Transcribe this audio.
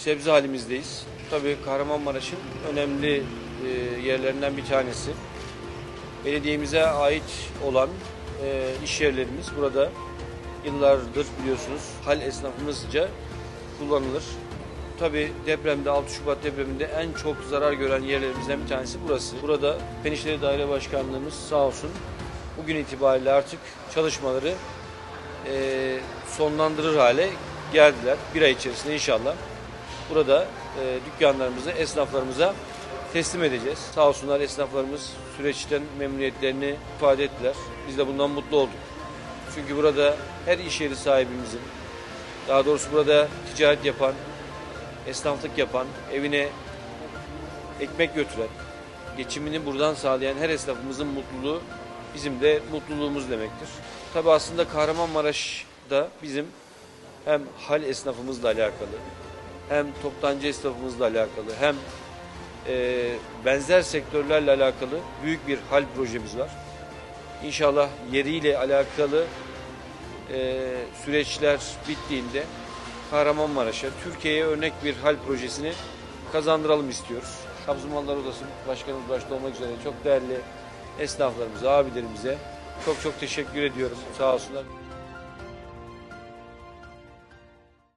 sebze halimizdeyiz. Tabii Kahramanmaraş'ın önemli e, yerlerinden bir tanesi. Belediyemize ait olan e, iş yerlerimiz burada yıllardır biliyorsunuz hal esnafımızca kullanılır. Tabii depremde 6 Şubat depreminde en çok zarar gören yerlerimizden bir tanesi burası. Burada Penişleri Daire Başkanlığımız sağ olsun bugün itibariyle artık çalışmaları e, sonlandırır hale geldiler. Bir ay içerisinde inşallah burada e, dükkanlarımızı esnaflarımıza teslim edeceğiz. Sağ olsunlar esnaflarımız süreçten memnuniyetlerini ifade ettiler. Biz de bundan mutlu olduk. Çünkü burada her iş yeri sahibimizin, daha doğrusu burada ticaret yapan, esnaflık yapan, evine ekmek götüren, geçimini buradan sağlayan her esnafımızın mutluluğu bizim de mutluluğumuz demektir. Tabi aslında Kahramanmaraş'da bizim hem hal esnafımızla alakalı, hem toptancı esnafımızla alakalı, hem e, benzer sektörlerle alakalı büyük bir hal projemiz var. İnşallah yeriyle alakalı e, süreçler bittiğinde Kahramanmaraş'a, Türkiye'ye örnek bir hal projesini kazandıralım istiyoruz. Kabzımallar Odası Başkanımız başta olmak üzere çok değerli esnaflarımıza, abilerimize çok çok teşekkür ediyorum. Sağ olsunlar.